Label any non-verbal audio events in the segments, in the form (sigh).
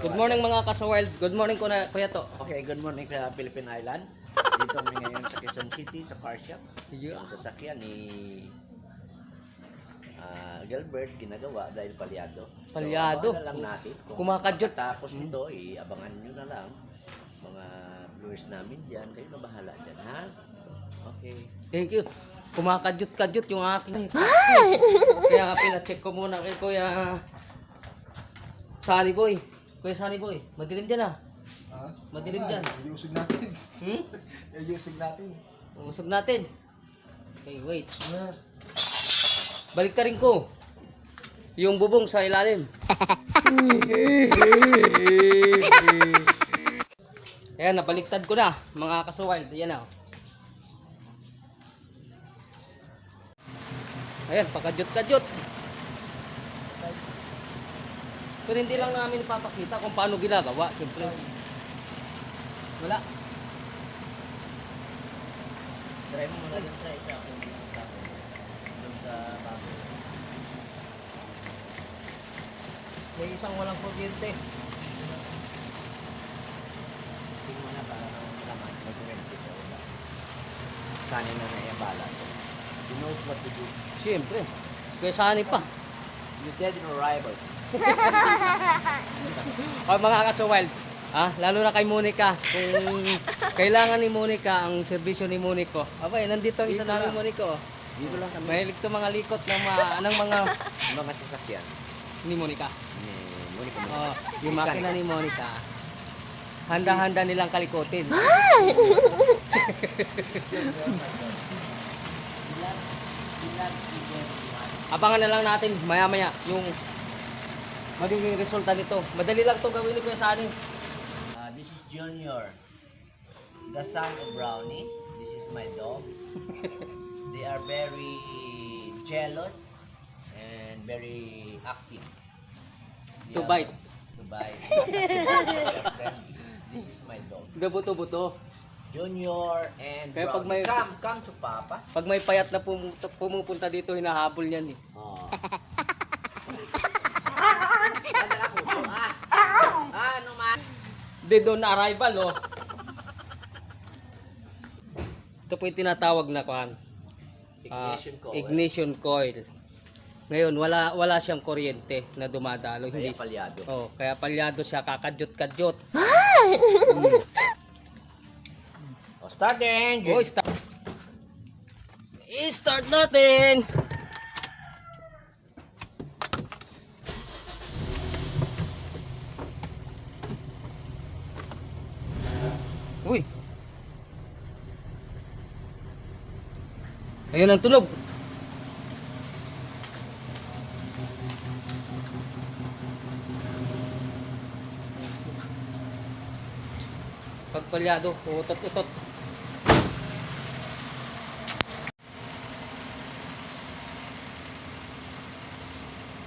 Good morning mga kasawild. Good morning ko na kuya to. Okay, good morning sa Philippine Island. Dito kami ngayon sa Quezon City, sa car shop. Yeah. Ang sasakyan ni ah, Gilbert ginagawa dahil palyado. Palyado? So, na lang natin. Kung Kumakadyot. Tapos ito, i-abangan nyo na lang. Mga viewers namin dyan. Kayo na bahala dyan, ha? Okay. Thank you. Kumakadyot-kadyot yung aking taxi. Kaya nga pinacheck ko muna kay kuya Sunny Boy. Kuya Sunny Boy, madilim dyan ah. Ha? Madilim dyan. Ayusig natin. Hmm? (laughs) Ayusig natin. Umusog natin. Okay, wait. Balik ka rin ko. Yung bubong sa ilalim. (laughs) Ayan, nabaliktad ko na, mga kasuwild. Ayan na. oh. Ayan, pakadyot-kadyot. Pero hindi lang namin ipapakita kung paano ginagawa. Siyempre. Wala. Try mo muna try sa akin. Sa akin. Doon sa bago. May isang walang kuryente. Tingnan mo na para naman mag-rent siya. Sanay na na bala. He knows what to do. Siyempre. Kaya sani pa. You dead in arrival. (laughs) O mga kasuwild, ah, lalo na kay Monica, kung kailangan ni Monica ang serbisyo ni Monico. Abay, nandito ang isa Dito namin lang. Monico. Dito lang kami. Mahilig to mga likot ng mga, anong mga Mga sasakyan. ni Monica. Ni Monica mo. Oh, yung makina ni Monica. Handa-handa nilang kalikotin. (laughs) Abangan na lang natin maya-maya yung magiging resulta nito. Madali lang to gawin ni Kuya Sani. Uh, this is Junior, the son of Brownie. This is my dog. (laughs) they are very jealous and very active. They To bite. To bite. (laughs) This is my dog. Gabuto-buto. Junior and Kaya pag Brownie. may- Come, come to Papa. Pag may payat na pum- pumupunta dito, hinahabol yan eh. Oh. Ano ako? Ah. Ah, ano man? Dead on arrival, oh. Ito po yung tinatawag na kuhan. ah, Ignition ko. ignition coil. Ngayon, wala wala siyang kuryente na dumadalo. Kaya Hindi, palyado. oh, kaya palyado siya, kakadyot-kadyot. Oh, start the engine. Oh, start. I-start natin! Uy! Ayun ang tunog. pagpalyado utot utot.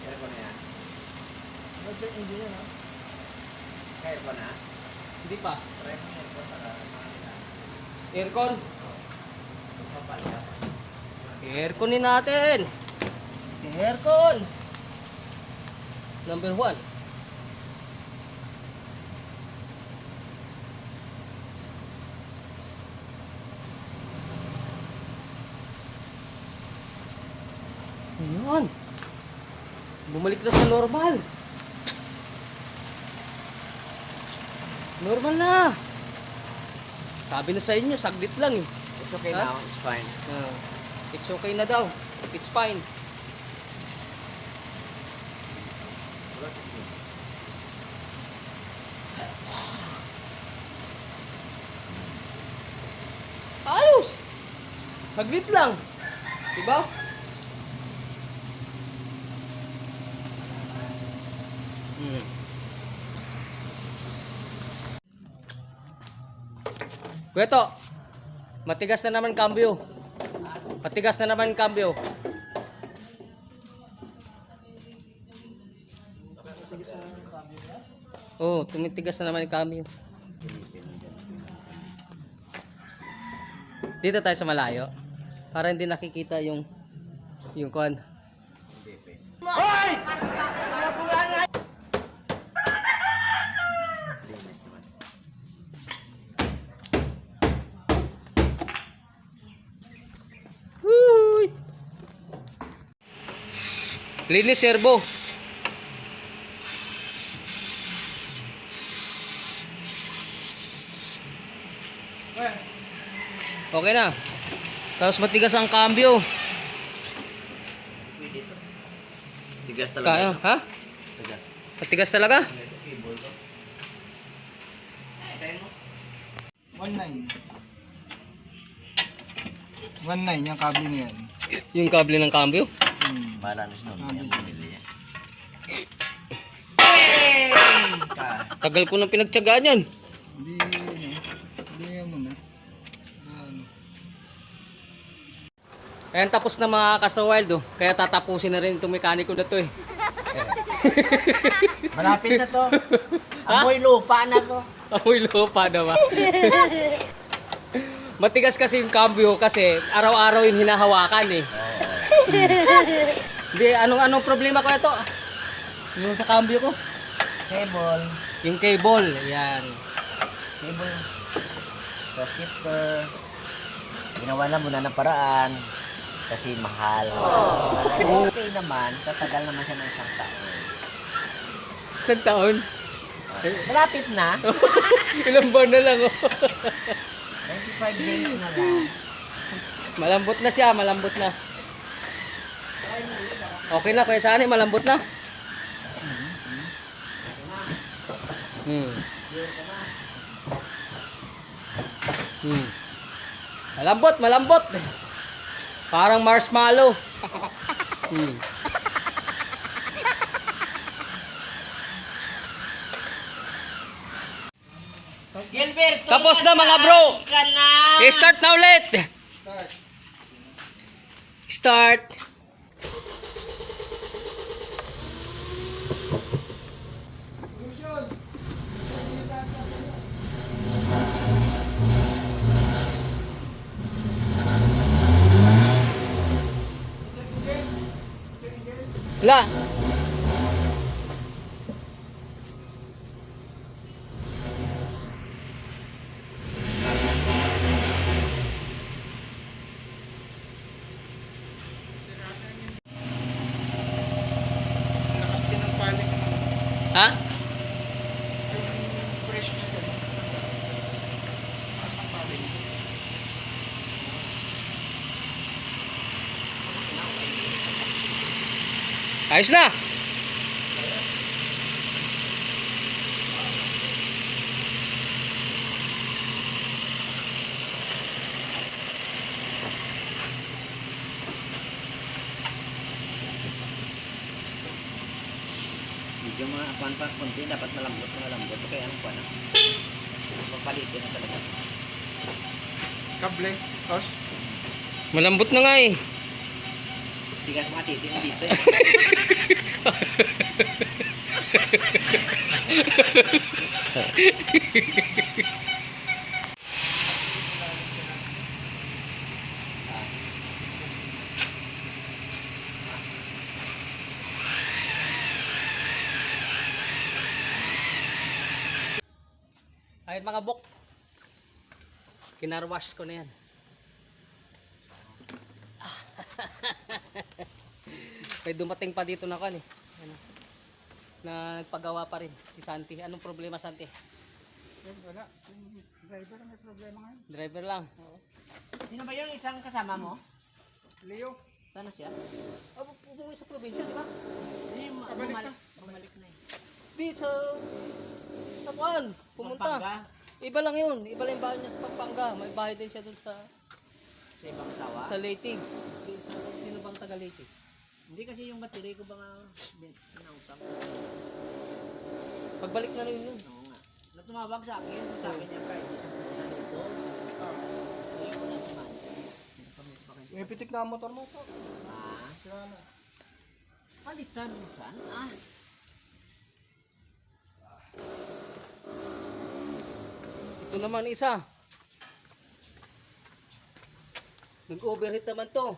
Aircon na yan hindi na aircon na hindi pa. Try mo aircon sa aircon. Airconin natin. Aircon. Number 1 Ayun. Bumalik na sa normal. Normal na. Sabi na sa inyo, saglit lang eh. It's okay ha? now, it's fine. Uh, it's okay na daw. It's fine. Ayos! Saglit lang. Diba? Hmm. Kuya to, matigas na naman cambio. Matigas na naman cambio. Oh, tumitigas na naman yung cambio. Dito tayo sa malayo. Para hindi nakikita yung yung kwan. Linis servo. Okay na. Tapos matigas ang cambio. Tigas Kaya, talaga. ha? Tigas. Matigas talaga? Ito, cable to. Tayo mo. 1.9. 1.9 yung kable na yan. Yung kable ng cambio. Hmm. Bahala na siya. Yan, binili yan. Tagal ko nang pinagtyagaan yan. Hindi, hindi yan muna. Ayan tapos na mga Kasta Wild oh. Kaya tatapusin na rin itong mekaniko na to eh. (laughs) Malapit na to. (laughs) Amoy lupa na to. Amoy lupa na ba? (laughs) Matigas kasi yung cambio kasi araw-araw yung hinahawakan eh. Hindi, anong anong problema ko ito? Yung sa cambio ko? Cable. Yung cable, yan. Cable. Sa shifter. Ginawa na muna ng paraan. Kasi mahal. Okay naman. Tatagal naman siya ng isang taon. Isang taon? Malapit na. (laughs) Ilang buwan na lang oh. 95 days na lang. malambot na siya, malambot na. Okay na, kaya saan eh, malambot na. Hmm. Hmm. Malambot, malambot. Parang marshmallow. Hmm. Gilberto! Tapos na mga bro. Ka na! Okay, start na ulit. Start. La. Ha? Ayos na. Medyo mga akuan pa konti, dapat malambot na malambot. Kaya anong kuan na? Pagpalitin na talaga. Kable. Tos. Malambot na nga eh. Tigas mga titi mo dito eh. Ayun mga bok. Kinarwash ko na yan. May dumating pa dito na kan eh. Ano? Na nagpagawa pa rin si Santi. Anong problema Santi? Wala. Driver may problema ngayon. Driver lang. Sino ba yung isang kasama mo? Leo. Sana siya? Oh, umuwi sa probinsya, di ba? Hindi, Pabalik bumalik, bumalik na eh. Di, sa... Sa kuan, pumunta. Pampanga, Iba lang yun. Iba lang yung bahay niya sa Pampanga. May bahay din siya dun sa, sa ibang asawa. sa. Di- sa- Sino bang taga Leyte? Hindi kasi yung battery ko ba nga pinautang. Pagbalik na rin yun. Oo nga. Na tumawag sa akin, sabi niya kahit isang dito. Ko na naman. Nakamit pa kayo. May pitik na ang motor mo to. Ah, Sira na. palitan mo saan? Ah, Ito naman isa. Nag-overheat naman to.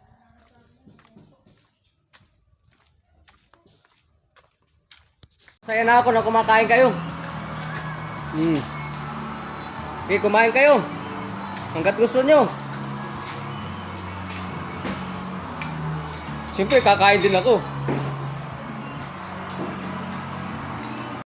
Saya na ako na kumakain kayo. Hmm. Okay, kumain kayo. Hanggat gusto nyo. Siyempre, kakain din ako.